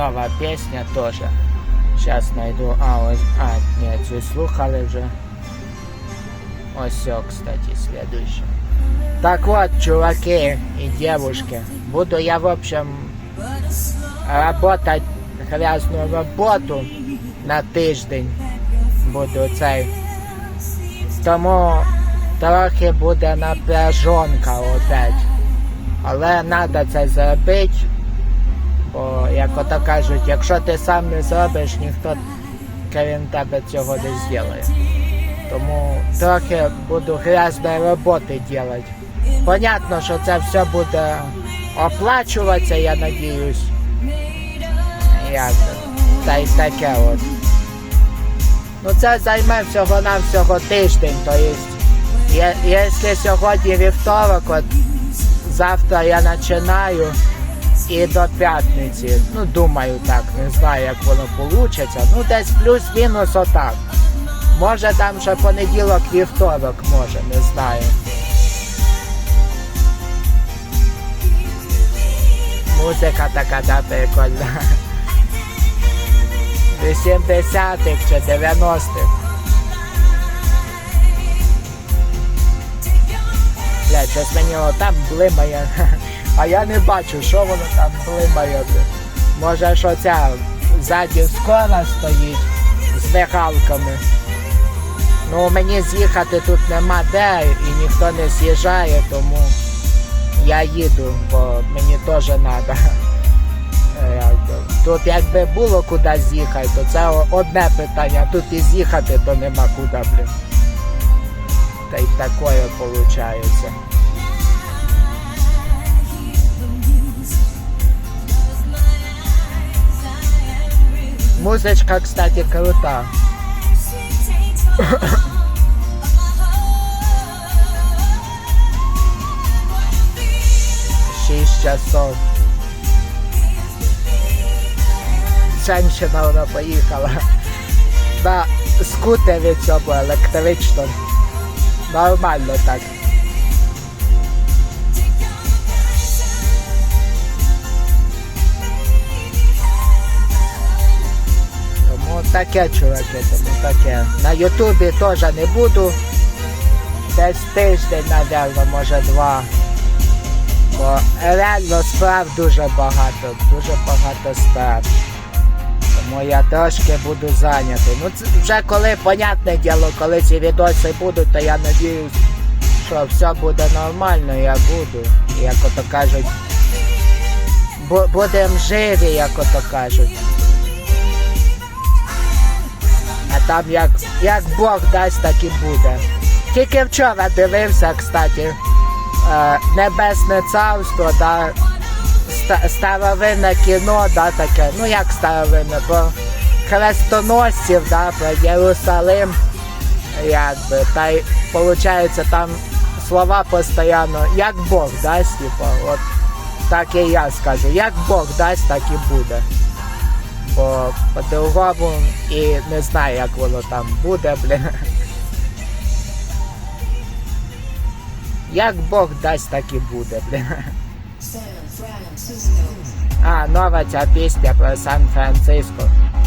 нова песня тоже. Сейчас найду. А, ось, а, нет, цю слухали вже. Ось, все, кстати, следующее. Так вот, чуваки и девушки, буду я, в общем, работать грязную работу на тиждень. Буду цей. Тому трохи буде напряжонка опять. Але треба це зробити. Бо, як ото кажуть, якщо ти сам не зробиш, ніхто крім тебе цього не зробить. Тому трохи буду грязної роботи робити. Понятно, що це все буде оплачуватися, я надіюсь. Як та й таке от. Ну це займе всього на всього тиждень. То є, якщо сьогодні вівторок, от завтра я починаю і до п'ятниці. Ну, думаю так, не знаю, як воно вийде. Ну, десь плюс-мінус отак. Може там ще понеділок, вівторок, може, не знаю. Музика така да, прикольна. 80-х чи 90-х. Блядь, щось мені там блимає. А я не бачу, що воно там блимає. Може, що ця ззаді скола стоїть з мигалками. Ну, мені з'їхати тут нема де і ніхто не з'їжджає, тому я їду, бо мені теж треба. Тут якби було куди з'їхати, то це одне питання, тут і з'їхати, то нема куди, блін. Та й такое виходить. Музичка, кстати, крута. Шість часов. Женщина вона поїхала на скутері цьому електричному. Нормально так. Таке, чуваки, тому таке. На Ютубі теж не буду. Десь тиждень, напевно, може два. Бо реально справ дуже багато, дуже багато справ. Тому я трошки буду зайнятий. Ну це вже коли, понятне діло, коли ці відоси будуть, то я надіюсь, що все буде нормально, я буду. Як ото кажуть, бу- будемо живі, як ото кажуть. Там як, як Бог дасть, так і буде. Тільки вчора дивився, кстати, е, Небесне царство, да, старовинне кіно, да, таке, ну як старовинне, бо хрестоносців, да, про Єрусалим, якби, та й виходить там слова постійно, як Бог дасть, типу, от так і я скажу, як Бог дасть, так і буде. Бо по-другому і не знаю, як воно там буде, блін. Як Бог дасть, так і буде, блін. А, нова ця пісня про Сан-Франциско.